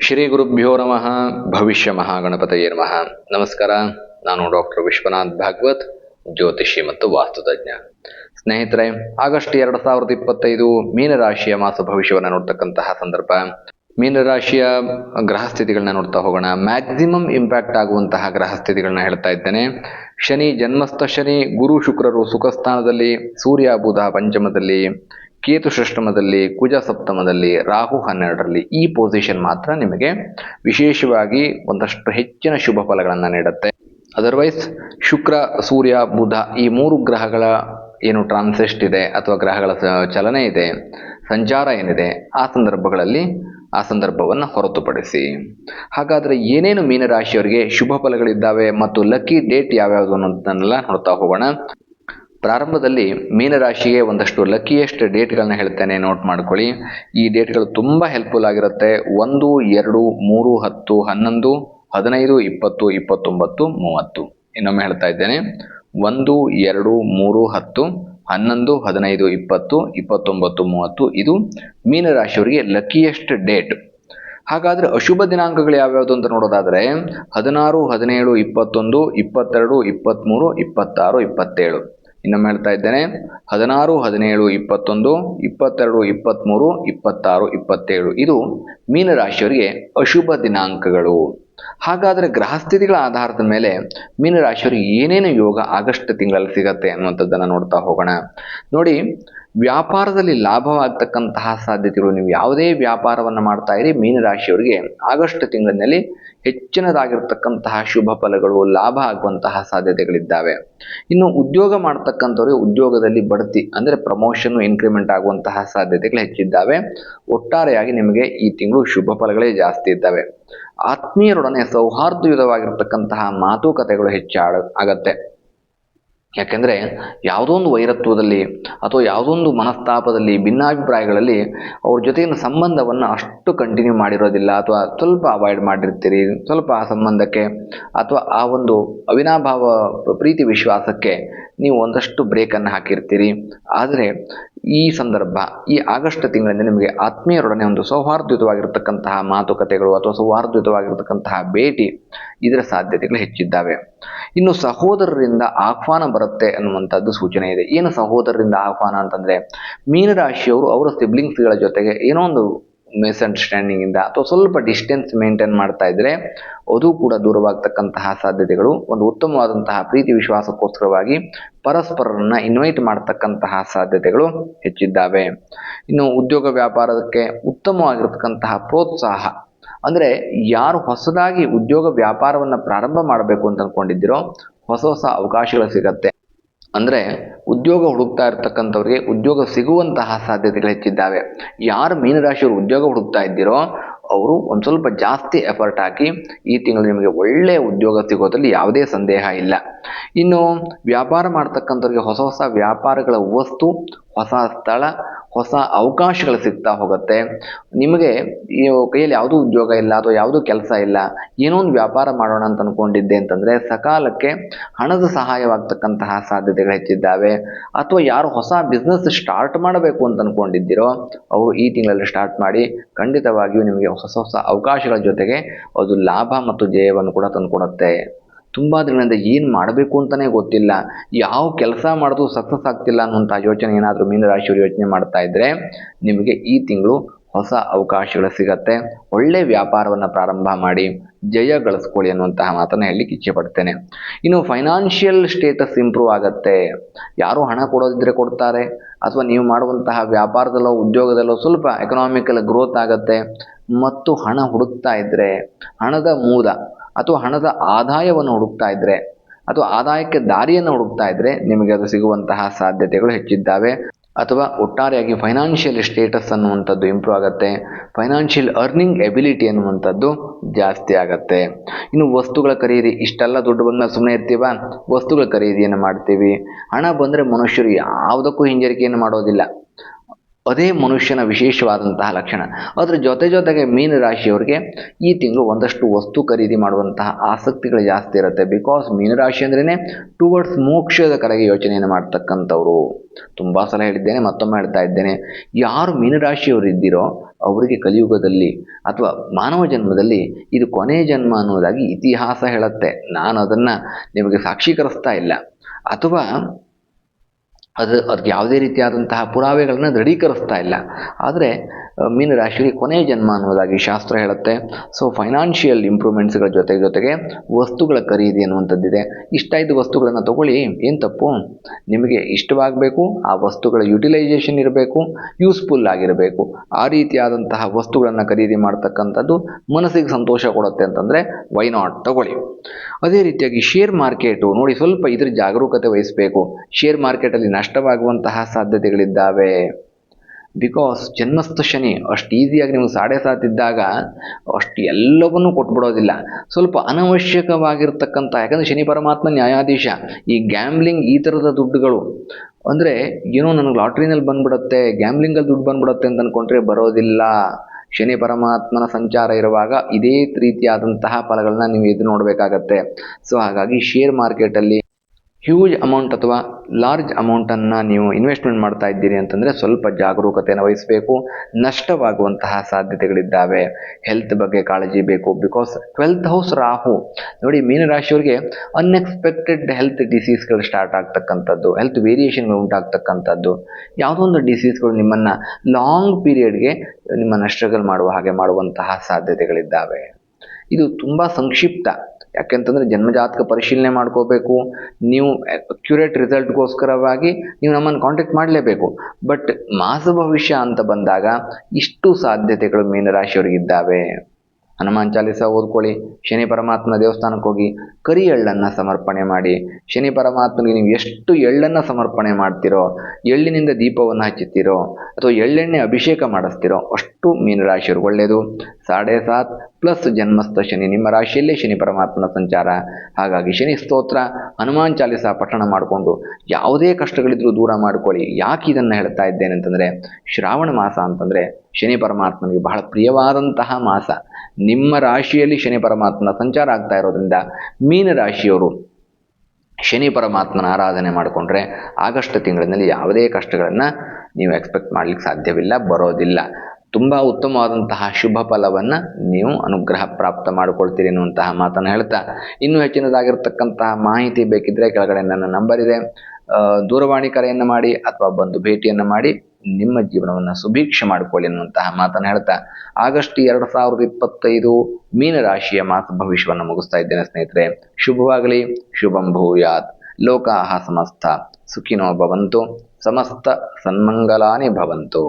ಶ್ರೀ ಗುರುಭ್ಯೋ ನಮಃ. ಭವಿಷ್ಯ ಮಹಾಗಣಪತಯೇ ನಮಃ. ನಮಸ್ಕಾರ. ನಾನು ಡಾಕ್ಟರ್ ವಿಶ್ವನಾಥ್ ಭಾಗವತ್, ಜ್ಯೋತಿಷಿ ಮತ್ತು ವಾಸ್ತುತಜ್ಞ ಸ್ನೇಹಿತರೆ, ಆಗಸ್ಟ್ ಎರಡು ಸಾವಿರದ ಇಪ್ಪತ್ತೈದು ಮೀನರಾಶಿಯ ಮಾಸ ಭವಿಷ್ಯವನ್ನು ನೋಡ್ತಕ್ಕಂತಹ ಸಂದರ್ಭ. ಮೀನರಾಶಿಯ ಗ್ರಹ ಸ್ಥಿತಿಗಳನ್ನ ನೋಡ್ತಾ ಹೋಗೋಣ. ಮ್ಯಾಕ್ಸಿಮಮ್ ಇಂಪ್ಯಾಕ್ಟ್ ಆಗುವಂತಹ ಗ್ರಹ ಸ್ಥಿತಿಗಳನ್ನ ಹೇಳ್ತಾ ಇದ್ದೇನೆ. ಶನಿ ಜನ್ಮಸ್ಥ ಶನಿ, ಗುರು ಶುಕ್ರರು ಸುಖ ಸ್ಥಾನದಲ್ಲಿ ಸೂರ್ಯ, ಬುಧ, ಪಂಚಮದಲ್ಲಿ ಕೇತು ಷಷ್ಟಮದಲ್ಲಿ ಕುಜ ಸಪ್ತಮದಲ್ಲಿ, ರಾಹು ಹನ್ನೆರಡರಲ್ಲಿ ಈ ಪೊಸಿಷನ್ ಮಾತ್ರ ನಿಮಗೆ ವಿಶೇಷವಾಗಿ ಒಂದಷ್ಟು ಹೆಚ್ಚಿನ ಶುಭ ಫಲಗಳನ್ನು ನೀಡುತ್ತೆ. ಅದರ್ವೈಸ್ ಶುಕ್ರ, ಸೂರ್ಯ, ಬುಧ ಈ ಮೂರು ಗ್ರಹಗಳ ಏನು ಟ್ರಾನ್ಸೆಸ್ಟ್ ಇದೆ ಅಥವಾ ಗ್ರಹಗಳ ಚಲನೆ ಇದೆ, ಸಂಚಾರ ಏನಿದೆ ಆ ಸಂದರ್ಭಗಳಲ್ಲಿ ಆ ಸಂದರ್ಭವನ್ನು ಹೊರತುಪಡಿಸಿ. ಹಾಗಾದರೆ ಏನೇನು ಮೀನರಾಶಿಯವರಿಗೆ ಶುಭ ಫಲಗಳಿದ್ದಾವೆ ಮತ್ತು ಲಕ್ಕಿ ಡೇಟ್ ಯಾವ್ಯಾವುದು ಅನ್ನೋದನ್ನೆಲ್ಲ ನೋಡ್ತಾ ಹೋಗೋಣ. ಪ್ರಾರಂಭದಲ್ಲಿ ಮೀನರಾಶಿಗೆ ಒಂದಷ್ಟು ಲಕ್ಕಿಯೆಸ್ಟ್ ಡೇಟ್ಗಳನ್ನ ಹೇಳ್ತೇನೆ ನೋಟ್ ಮಾಡ್ಕೊಳ್ಳಿ. ಈ ಡೇಟ್ಗಳು ತುಂಬ ಹೆಲ್ಪ್ಫುಲ್ ಆಗಿರುತ್ತೆ. ಒಂದು, ಎರಡು, ಮೂರು, ಹತ್ತು, ಹನ್ನೊಂದು, ಹದಿನೈದು, ಇಪ್ಪತ್ತು, ಇಪ್ಪತ್ತೊಂಬತ್ತು, ಮೂವತ್ತು. ಇನ್ನೊಮ್ಮೆ ಹೇಳ್ತಾ ಇದ್ದೇನೆ. ಒಂದು, ಎರಡು, ಮೂರು, ಹತ್ತು, ಹನ್ನೊಂದು, ಹದಿನೈದು, ಇಪ್ಪತ್ತು, ಇಪ್ಪತ್ತೊಂಬತ್ತು, ಮೂವತ್ತು. ಇದು ಮೀನರಾಶಿಯವರಿಗೆ ಲಕ್ಕಿಯೆಸ್ಟ್ ಡೇಟ್ ಹಾಗಾದರೆ ಅಶುಭ ದಿನಾಂಕಗಳು ಯಾವ್ಯಾವುದು ಅಂತ ನೋಡೋದಾದರೆ, ಹದಿನಾರು, ಹದಿನೇಳು, ಇಪ್ಪತ್ತೊಂದು, ಇಪ್ಪತ್ತೆರಡು ಇಪ್ಪತ್ತ್ಮೂರು ಇಪ್ಪತ್ತಾರು, ಇಪ್ಪತ್ತೇಳು. ಇನ್ನೊಮ್ಮೆ ಹೇಳ್ತಾ ಇದ್ದೇನೆ. ಹದಿನಾರು ಹದಿನೇಳು ಇಪ್ಪತ್ತೊಂದು ಇಪ್ಪತ್ತೆರಡು ಇಪ್ಪತ್ತ್ಮೂರು ಇಪ್ಪತ್ತಾರು ಇಪ್ಪತ್ತೇಳು. ಇದು ಮೀನರಾಶಿಯವರಿಗೆ ಅಶುಭ ದಿನಾಂಕಗಳು. ಹಾಗಾದರೆ ಗ್ರಹಸ್ಥಿತಿಗಳ ಆಧಾರದ ಮೇಲೆ ಮೀನರಾಶಿಯವರಿಗೆ ಏನೇನು ಯೋಗ ಆಗಸ್ಟ್ ತಿಂಗಳಲ್ಲಿ ಸಿಗತ್ತೆ ಅನ್ನುವಂಥದ್ದನ್ನು ನೋಡ್ತಾ ಹೋಗೋಣ. ನೋಡಿ, ವ್ಯಾಪಾರದಲ್ಲಿ ಲಾಭವಾಗ್ತಕ್ಕಂತಹ ಸಾಧ್ಯತೆಗಳು, ನೀವು ಯಾವುದೇ ವ್ಯಾಪಾರವನ್ನು ಮಾಡ್ತಾ ಇರಿ, ಮೀನರಾಶಿಯವರಿಗೆ ಆಗಸ್ಟ್ ತಿಂಗಳಿನಲ್ಲಿ ಹೆಚ್ಚಿನದಾಗಿರ್ತಕ್ಕಂತಹ ಶುಭ ಫಲಗಳು, ಲಾಭ ಆಗುವಂತಹ ಸಾಧ್ಯತೆಗಳಿದ್ದಾವೆ. ಇನ್ನು ಉದ್ಯೋಗ ಮಾಡ್ತಕ್ಕಂಥವ್ರಿಗೆ ಉದ್ಯೋಗದಲ್ಲಿ ಬಡ್ತಿ ಅಂದರೆ ಪ್ರಮೋಷನ್ ಇನ್ಕ್ರಿಮೆಂಟ್ ಆಗುವಂತಹ ಸಾಧ್ಯತೆಗಳು ಹೆಚ್ಚಿದ್ದಾವೆ. ಒಟ್ಟಾರೆಯಾಗಿ ನಿಮಗೆ ಈ ತಿಂಗಳು ಶುಭ ಫಲಗಳೇ ಜಾಸ್ತಿ ಇದ್ದಾವೆ. ಆತ್ಮೀಯರೊಡನೆ ಸೌಹಾರ್ದಯುತವಾಗಿರ್ತಕ್ಕಂತಹ ಮಾತುಕತೆಗಳು ಹೆಚ್ಚಾಡ ಆಗತ್ತೆ. ಯಾಕೆಂದರೆ ಯಾವುದೋ ಒಂದು ವೈರತ್ವದಲ್ಲಿ ಅಥವಾ ಯಾವುದೋ ಒಂದು ಮನಸ್ತಾಪದಲ್ಲಿ, ಭಿನ್ನಾಭಿಪ್ರಾಯಗಳಲ್ಲಿ ಅವ್ರ ಜೊತೆಗಿನ ಸಂಬಂಧವನ್ನು ಅಷ್ಟು ಕಂಟಿನ್ಯೂ ಮಾಡಿರೋದಿಲ್ಲ. ಅಥವಾ ಸ್ವಲ್ಪ ಅವಾಯ್ಡ್ ಮಾಡಿರ್ತೀರಿ. ಸ್ವಲ್ಪ ಆ ಸಂಬಂಧಕ್ಕೆ ಅಥವಾ ಆ ಒಂದು ಅವಿನಾಭಾವ ಪ್ರೀತಿ ವಿಶ್ವಾಸಕ್ಕೆ ನೀವು ಒಂದಷ್ಟು ಬ್ರೇಕನ್ನು ಹಾಕಿರ್ತೀರಿ. ಆದರೆ ಈ ಸಂದರ್ಭ, ಈ ಆಗಸ್ಟ್ ತಿಂಗಳಿಂದ ನಿಮಗೆ ಆತ್ಮೀಯರೊಡನೆ ಒಂದು ಸೌಹಾರ್ದಯುತವಾಗಿರತಕ್ಕಂತಹ ಮಾತುಕತೆಗಳು ಅಥವಾ ಸೌಹಾರ್ದಯುತವಾಗಿರತಕ್ಕಂತಹ ಭೇಟಿ ಇದರ ಸಾಧ್ಯತೆಗಳು ಹೆಚ್ಚಿದ್ದಾವೆ. ಇನ್ನು ಸಹೋದರರಿಂದ ಆಹ್ವಾನ ಬರುತ್ತೆ ಅನ್ನುವಂಥದ್ದು ಸೂಚನೆ ಇದೆ. ಏನು ಸಹೋದರರಿಂದ ಆಹ್ವಾನ ಅಂತಂದ್ರೆ, ಮೀನರಾಶಿಯವರು ಅವರ ಸಿಬ್ಲಿಂಗ್ಸ್ಗಳ ಜೊತೆಗೆ ಏನೋ ಒಂದು ಮಿಸ್ಅಂಡರ್ಸ್ಟ್ಯಾಂಡಿಂಗ್ ಇಂದ ಅಥವಾ ಸ್ವಲ್ಪ ಡಿಸ್ಟೆನ್ಸ್ ಮೇಂಟೈನ್ ಮಾಡ್ತಾ ಇದ್ರೆ ಅದು ಕೂಡ ದೂರವಾಗ್ತಕ್ಕಂತಹ ಸಾಧ್ಯತೆಗಳು. ಒಂದು ಉತ್ತಮವಾದಂತಹ ಪ್ರೀತಿ ವಿಶ್ವಾಸಕ್ಕೋಸ್ಕರವಾಗಿ ಪರಸ್ಪರರನ್ನ ಇನ್ವೈಟ್ ಮಾಡ್ತಕ್ಕಂತಹ ಸಾಧ್ಯತೆಗಳು ಹೆಚ್ಚಿದ್ದಾವೆ. ಇನ್ನು ಉದ್ಯೋಗ ವ್ಯಾಪಾರಕ್ಕೆ ಉತ್ತಮವಾಗಿರ್ತಕ್ಕಂತಹ ಪ್ರೋತ್ಸಾಹ ಅಂದರೆ ಯಾರು ಹೊಸದಾಗಿ ಉದ್ಯೋಗ ವ್ಯಾಪಾರವನ್ನು ಪ್ರಾರಂಭ ಮಾಡಬೇಕು ಅಂತ ಅಂದ್ಕೊಂಡಿದ್ದೀರೋ ಹೊಸ ಹೊಸ ಅವಕಾಶಗಳು ಸಿಗತ್ತೆ. ಅಂದರೆ ಉದ್ಯೋಗ ಹುಡುಕ್ತಾ ಇರ್ತಕ್ಕಂಥವ್ರಿಗೆ ಉದ್ಯೋಗ ಸಿಗುವಂತಹ ಸಾಧ್ಯತೆಗಳು ಹೆಚ್ಚಿದ್ದಾವೆ. ಯಾರು ಮೀನರಾಶಿಯವರು ಉದ್ಯೋಗ ಹುಡುಕ್ತಾ ಇದ್ದೀರೋ ಅವರು ಒಂದು ಸ್ವಲ್ಪ ಜಾಸ್ತಿ ಎಫರ್ಟ್ ಹಾಕಿ ಈ ತಿಂಗಳು ನಿಮಗೆ ಒಳ್ಳೆಯ ಉದ್ಯೋಗ ಸಿಗೋದ್ರಲ್ಲಿ ಯಾವುದೇ ಸಂದೇಹ ಇಲ್ಲ. ಇನ್ನು ವ್ಯಾಪಾರ ಮಾಡ್ತಕ್ಕಂಥವ್ರಿಗೆ ಹೊಸ ಹೊಸ ವ್ಯಾಪಾರಗಳ ವಸ್ತು ಹೊಸ ಸ್ಥಳ, ಹೊಸ ಅವಕಾಶಗಳು ಸಿಗ್ತಾ ಹೋಗುತ್ತೆ. ನಿಮಗೆ ಈ ಕೈಯಲ್ಲಿ ಯಾವುದೂ ಉದ್ಯೋಗ ಇಲ್ಲ, ಅಥವಾ ಯಾವುದೂ ಕೆಲಸ ಇಲ್ಲ, ಏನೋ ಒಂದು ವ್ಯಾಪಾರ ಮಾಡೋಣ ಅಂತ ಅನ್ಕೊಂಡಿದ್ದೆ ಅಂತಂದರೆ ಸಕಾಲಕ್ಕೆ ಹಣದ ಸಹಾಯವಾಗ್ತಕ್ಕಂತಹ ಸಾಧ್ಯತೆಗಳು ಹೆಚ್ಚಿದ್ದಾವೆ. ಅಥವಾ ಯಾರು ಹೊಸ ಬಿಸ್ನೆಸ್ ಸ್ಟಾರ್ಟ್ ಮಾಡಬೇಕು ಅಂತ ಅನ್ಕೊಂಡಿದ್ದೀರೋ ಅವರು ಈ ತಿಂಗಳಲ್ಲಿ ಸ್ಟಾರ್ಟ್ ಮಾಡಿ ಖಂಡಿತವಾಗಿಯೂ ನಿಮಗೆ ಹೊಸ ಹೊಸ ಅವಕಾಶಗಳ ಜೊತೆಗೆ ಅದು ಲಾಭ ಮತ್ತು ಜಯವನ್ನು ಕೂಡ ತಂದುಕೊಡುತ್ತೆ. ತುಂಬ ದಿನದಿಂದ ಏನು ಮಾಡಬೇಕು ಅಂತಲೇ ಗೊತ್ತಿಲ್ಲ. ಯಾವ ಕೆಲಸ ಮಾಡೋದು ಸಕ್ಸಸ್ ಆಗ್ತಿಲ್ಲ ಅನ್ನುವಂಥ ಯೋಚನೆ ಏನಾದರೂ ಮೀನರಾಶಿಯವರು ಯೋಚನೆ ಮಾಡ್ತಾ ಇದ್ದರೆ ನಿಮಗೆ ಈ ತಿಂಗಳು ಹೊಸ ಅವಕಾಶಗಳು ಸಿಗತ್ತೆ. ಒಳ್ಳೆಯ ವ್ಯಾಪಾರವನ್ನು ಪ್ರಾರಂಭ ಮಾಡಿ. ಜಯ ಗಳಿಸ್ಕೊಳ್ಳಿ ಅನ್ನುವಂತಹ ಮಾತನ್ನು ಹೇಳಲಿಕ್ಕೆ ಇಚ್ಛೆ ಪಡ್ತೇನೆ. ಇನ್ನು ಫೈನಾನ್ಷಿಯಲ್ ಸ್ಟೇಟಸ್ ಇಂಪ್ರೂವ್ ಆಗುತ್ತೆ. ಯಾರು ಹಣ ಕೊಡೋದಿದ್ರೆ ಕೊಡ್ತಾರೆ. ಅಥವಾ ನೀವು ಮಾಡುವಂತಹ ವ್ಯಾಪಾರದಲ್ಲೋ, ಉದ್ಯೋಗದಲ್ಲೋ ಸ್ವಲ್ಪ ಎಕನಾಮಿಕಲ್ ಗ್ರೋತ್ ಆಗುತ್ತೆ. ಮತ್ತು ಹಣ ಹುಡುಕ್ತಾ ಇದ್ದರೆ ಹಣದ ಮೂಲ ಅಥವಾ ಹಣದ ಆದಾಯವನ್ನು ಹುಡುಕ್ತಾ ಇದ್ದರೆ ಅಥವಾ ಆದಾಯಕ್ಕೆ ದಾರಿಯನ್ನು ಹುಡುಕ್ತಾ ಇದ್ದರೆ ನಿಮಗೆ ಅದು ಸಿಗುವಂತಹ ಸಾಧ್ಯತೆಗಳು ಹೆಚ್ಚಿದ್ದಾವೆ. ಅಥವಾ ಒಟ್ಟಾರೆಯಾಗಿ ಫೈನಾನ್ಷಿಯಲ್ ಸ್ಟೇಟಸ್ ಅನ್ನುವಂಥದ್ದು ಇಂಪ್ರೂವ್ ಆಗುತ್ತೆ. ಫೈನಾನ್ಷಿಯಲ್ ಅರ್ನಿಂಗ್ ಎಬಿಲಿಟಿ ಅನ್ನುವಂಥದ್ದು ಜಾಸ್ತಿ ಆಗುತ್ತೆ. ಇನ್ನು ವಸ್ತುಗಳ ಖರೀದಿ, ಇಷ್ಟೆಲ್ಲ ದುಡ್ಡು ಬಂದ ಸುಮ್ಮನೆ ಇರ್ತೀವ? ವಸ್ತುಗಳ ಖರೀದಿಯನ್ನು ಮಾಡ್ತೀವಿ. ಹಣ ಬಂದರೆ ಮನುಷ್ಯರು ಯಾವುದಕ್ಕೂ ಹಿಂಜರಿಕೆಯನ್ನು ಮಾಡೋದಿಲ್ಲ. ಅದೇ ಮನುಷ್ಯನ ವಿಶೇಷವಾದಂತಹ ಲಕ್ಷಣ. ಅದರ ಜೊತೆ ಜೊತೆಗೆ ಮೀನ ರಾಶಿಯವರಿಗೆ ಈ ತಿಂಗಳು ಒಂದಷ್ಟು ವಸ್ತು ಖರೀದಿ ಮಾಡುವಂತಹ ಆಸಕ್ತಿಗಳು ಜಾಸ್ತಿ ಇರುತ್ತೆ. ಬಿಕಾಸ್ ಮೀನರಾಶಿ ಅಂದ್ರೇ ಟುವರ್ಡ್ಸ್ ಮೋಕ್ಷದ ಕಡೆಗೆ ಯೋಚನೆಯನ್ನು ಮಾಡ್ತಕ್ಕಂಥವ್ರು. ತುಂಬ ಸಲ ಹೇಳಿದ್ದೇನೆ, ಮತ್ತೊಮ್ಮೆ ಹೇಳ್ತಾ ಇದ್ದೇನೆ. ಯಾರು ಮೀನರಾಶಿಯವರು ಇದ್ದೀರೋ ಅವರಿಗೆ ಕಲಿಯುಗದಲ್ಲಿ ಅಥವಾ ಮಾನವ ಜನ್ಮದಲ್ಲಿ ಇದು ಕೊನೆ ಜನ್ಮ ಅನ್ನೋದಾಗಿ ಇತಿಹಾಸ ಹೇಳುತ್ತೆ. ನಾನು ಅದನ್ನು ನಿಮಗೆ ಸಾಕ್ಷೀಕರಿಸ್ತಾ ಇಲ್ಲ. ಅಥವಾ ಅದು ಅದಕ್ಕೆ ಯಾವುದೇ ರೀತಿಯಾದಂತಹ ಪುರಾವೆಗಳನ್ನು ದೃಢೀಕರಿಸ್ತಾ ಇಲ್ಲ. ಆದರೆ ಮೀನರಾಶಿಗೆ ಕೊನೆಯ ಜನ್ಮ ಅನ್ನೋದಾಗಿ ಶಾಸ್ತ್ರ ಹೇಳುತ್ತೆ. ಸೊ ಫೈನಾನ್ಷಿಯಲ್ ಇಂಪ್ರೂವ್ಮೆಂಟ್ಸ್ಗಳ ಜೊತೆ ಜೊತೆಗೆ ವಸ್ತುಗಳ ಖರೀದಿ ಅನ್ನುವಂಥದ್ದಿದೆ. ಇಷ್ಟ ಇದ್ದ ವಸ್ತುಗಳನ್ನು ತಗೊಳ್ಳಿ. ಏನು ತಪ್ಪು? ನಿಮಗೆ ಇಷ್ಟವಾಗಬೇಕು, ಆ ವಸ್ತುಗಳ ಯುಟಿಲೈಸೇಷನ್ ಇರಬೇಕು ಯೂಸ್ಫುಲ್ ಆಗಿರಬೇಕು. ಆ ರೀತಿಯಾದಂತಹ ವಸ್ತುಗಳನ್ನು ಖರೀದಿ ಮಾಡ್ತಕ್ಕಂಥದ್ದು ಮನಸ್ಸಿಗೆ ಸಂತೋಷ ಕೊಡುತ್ತೆ ಅಂತಂದರೆ ವೈ ನಾಟ್ ತಗೊಳ್ಳಿ. ಅದೇ ರೀತಿಯಾಗಿ ಶೇರ್ ಮಾರ್ಕೆಟು ನೋಡಿ ಸ್ವಲ್ಪ ಇದ್ರ ಜಾಗರೂಕತೆ ವಹಿಸಬೇಕು. ಶೇರ್ ಮಾರ್ಕೆಟಲ್ಲಿ ನಷ್ಟವಾಗುವಂತಹ ಸಾಧ್ಯತೆಗಳಿದ್ದಾವೆ. ಬಿಕಾಸ್ ಜನ್ಮಸ್ಥ ಶನಿ ಅಷ್ಟು ಈಸಿಯಾಗಿ ನೀವು ಸಾಡೆ ಸಾತಿದ್ದಾಗ ಅಷ್ಟು ಎಲ್ಲವನ್ನೂ ಕೊಟ್ಬಿಡೋದಿಲ್ಲ. ಸ್ವಲ್ಪ ಅನವಶ್ಯಕವಾಗಿರ್ತಕ್ಕಂಥ, ಯಾಕಂದರೆ ಶನಿ ಪರಮಾತ್ಮ ನ್ಯಾಯಾಧೀಶ, ಈ ಗ್ಯಾಮ್ಲಿಂಗ್ ಈ ಥರದ ದುಡ್ಡುಗಳು, ಅಂದರೆ ಏನೋ ನನಗೆ ಲಾಟ್ರಿನಲ್ಲಿ ಬಂದ್ಬಿಡುತ್ತೆ ಗ್ಯಾಮ್ಲಿಂಗಲ್ಲಿ ದುಡ್ಡು ಬಂದ್ಬಿಡುತ್ತೆ ಅಂತ ಅಂದ್ಕೊಂಡ್ರೆ ಬರೋದಿಲ್ಲ. ಶನಿ ಪರಮಾತ್ಮನ ಸಂಚಾರ ಇರುವಾಗ ಇದೇ ರೀತಿಯಾದಂತಹ ಫಲಗಳನ್ನ ನೀವು ಎದು ನೋಡಬೇಕಾಗತ್ತೆ. ಸೊ ಹಾಗಾಗಿ ಶೇರ್ ಮಾರ್ಕೆಟಲ್ಲಿ ಹ್ಯೂಜ್ ಅಮೌಂಟ್ ಅಥವಾ ಲಾರ್ಜ್ ಅಮೌಂಟನ್ನು ನೀವು ಇನ್ವೆಸ್ಟ್ಮೆಂಟ್ ಮಾಡ್ತಾ ಇದ್ದೀರಿ ಅಂತಂದರೆ ಸ್ವಲ್ಪ ಜಾಗರೂಕತೆಯನ್ನು ವಹಿಸಬೇಕು, ನಷ್ಟವಾಗುವಂತಹ ಸಾಧ್ಯತೆಗಳಿದ್ದಾವೆ. ಹೆಲ್ತ್ ಬಗ್ಗೆ ಕಾಳಜಿ ಬೇಕು ಬಿಕಾಸ್ ಟ್ವೆಲ್ತ್ ಹೌಸ್ ರಾಹು, ನೋಡಿ ಮೀನರಾಶಿಯವರಿಗೆ ಅನ್ಎಕ್ಸ್ಪೆಕ್ಟೆಡ್ ಹೆಲ್ತ್ ಡಿಸೀಸ್ಗಳು ಸ್ಟಾರ್ಟ್ ಆಗ್ತಕ್ಕಂಥದ್ದು ಹೆಲ್ತ್ ವೇರಿಯೇಷನ್ಗಳು ಉಂಟಾಗ್ತಕ್ಕಂಥದ್ದು. ಯಾವುದೋ ಒಂದು ಡಿಸೀಸ್ಗಳು ನಿಮ್ಮನ್ನು ಲಾಂಗ್ ಪೀರಿಯಡ್ಗೆ ನಿಮ್ಮನ್ನು ಸ್ಟ್ರಗಲ್ ಮಾಡುವ ಹಾಗೆ ಮಾಡುವಂತಹ ಸಾಧ್ಯತೆಗಳಿದ್ದಾವೆ. ಇದು ತುಂಬ ಸಂಕ್ಷಿಪ್ತ ಯಾಕೆಂತಂದರೆ ಜನ್ಮಜಾತಕ ಪರಿಶೀಲನೆ ಮಾಡ್ಕೋಬೇಕು. ನೀವು ಅಕ್ಯುರೇಟ್ ರಿಸಲ್ಟ್ಗೋಸ್ಕರವಾಗಿ ನೀವು ನಮ್ಮನ್ನು ಕಾಂಟ್ಯಾಕ್ಟ್ ಮಾಡಲೇಬೇಕು. ಬಟ್ ಮಾಸ ಭವಿಷ್ಯ ಅಂತ ಬಂದಾಗ ಇಷ್ಟು ಸಾಧ್ಯತೆಗಳು ಮೀನರಾಶಿಯವರಿಗಿದ್ದಾವೆ. ಹನುಮಾನ್ ಚಾಲಿಸ ಓದ್ಕೊಳ್ಳಿ, ಶನಿ ಪರಮಾತ್ಮನ ದೇವಸ್ಥಾನಕ್ಕೆ ಹೋಗಿ ಕರಿ ಎಳ್ಳನ್ನು ಸಮರ್ಪಣೆ ಮಾಡಿ. ಶನಿ ಪರಮಾತ್ಮನಿಗೆ ನೀವು ಎಷ್ಟು ಎಳ್ಳನ್ನು ಸಮರ್ಪಣೆ ಮಾಡ್ತಿರೋ, ಎಳ್ಳಿನಿಂದ ದೀಪವನ್ನು ಹಚ್ಚುತ್ತೀರೋ, ಅಥವಾ ಎಳ್ಳೆಣ್ಣೆ ಅಭಿಷೇಕ ಮಾಡಿಸ್ತಿರೋ, ಅಷ್ಟು ಮೀನರಾಶಿಯವ್ರಿಗೆ ಒಳ್ಳೆಯದು ಸಾಡೆ ಸಾತ್ ಪ್ಲಸ್ ಜನ್ಮಸ್ಥ ಶನಿ. ನಿಮ್ಮ ರಾಶಿಯಲ್ಲೇ ಶನಿ ಪರಮಾತ್ಮನ ಸಂಚಾರ. ಹಾಗಾಗಿ ಶನಿ ಸ್ತೋತ್ರ, ಹನುಮಾನ್ ಚಾಲಿಸ ಪಠಣ ಮಾಡಿಕೊಂಡು ಯಾವುದೇ ಕಷ್ಟಗಳಿದ್ರೂ ದೂರ ಮಾಡಿಕೊಳ್ಳಿ. ಯಾಕೆ ಇದನ್ನು ಹೇಳ್ತಾ ಇದ್ದೇನೆ ಅಂತಂದರೆ, ಶ್ರಾವಣ ಮಾಸ ಅಂತಂದರೆ ಶನಿ ಪರಮಾತ್ಮನಿಗೆ ಬಹಳ ಪ್ರಿಯವಾದಂತಹ ಮಾಸ. ನಿಮ್ಮ ರಾಶಿಯಲ್ಲಿ ಶನಿ ಪರಮಾತ್ಮನ ಸಂಚಾರ ಆಗ್ತಾ ಇರೋದ್ರಿಂದ ಮೀನ ರಾಶಿಯವರು ಶನಿ ಪರಮಾತ್ಮನ ಆರಾಧನೆ ಮಾಡಿಕೊಂಡ್ರೆ ಆಗಸ್ಟ್ ತಿಂಗಳಿನಲ್ಲಿ ಯಾವುದೇ ಕಷ್ಟಗಳನ್ನು ನೀವು ಎಕ್ಸ್ಪೆಕ್ಟ್ ಮಾಡಲಿಕ್ಕೆ ಸಾಧ್ಯವಿಲ್ಲ, ಬರೋದಿಲ್ಲ. ತುಂಬ ಉತ್ತಮವಾದಂತಹ ಶುಭ ಫಲವನ್ನು ನೀವು ಅನುಗ್ರಹ ಪ್ರಾಪ್ತ ಮಾಡಿಕೊಳ್ತೀರಿ ಅನ್ನುವಂತಹ ಮಾತನ್ನು ಹೇಳ್ತಾ, ಇನ್ನೂ ಹೆಚ್ಚಿನದಾಗಿರ್ತಕ್ಕಂತಹ ಮಾಹಿತಿ ಬೇಕಿದ್ದರೆ ಕೆಳಗಡೆ ನನ್ನ ನಂಬರ್ ಇದೆ. ದೂರವಾಣಿ ಕರೆಯನ್ನು ಮಾಡಿ ಅಥವಾ ಬಂದು ಭೇಟಿಯನ್ನು ಮಾಡಿ ನಿಮ್ಮ ಜೀವನವನ್ನು ಸುಭೀಕ್ಷೆ ಮಾಡಿಕೊಳ್ಳಿ ಅನ್ನುವಂತಹ ಮಾತನ್ನು ಹೇಳ್ತಾ, ಆಗಸ್ಟ್ ಎರಡು ಸಾವಿರದ ಇಪ್ಪತ್ತೈದು ಮೀನರಾಶಿಯ ಮಾಸ ಭವಿಷ್ಯವನ್ನು ಮುಗಿಸ್ತಾ ಇದ್ದೇನೆ ಸ್ನೇಹಿತರೆ. ಶುಭವಾಗಲಿ, ಶುಭಂ ಭೂಯಾತ್. ಲೋಕಾಹ ಸಮಸ್ತ, ಸುಖಿನೋ ಭವಂತು, ಸಮಸ್ತ ಸನ್ಮಂಗಲಾನೇ ಭವಂತು.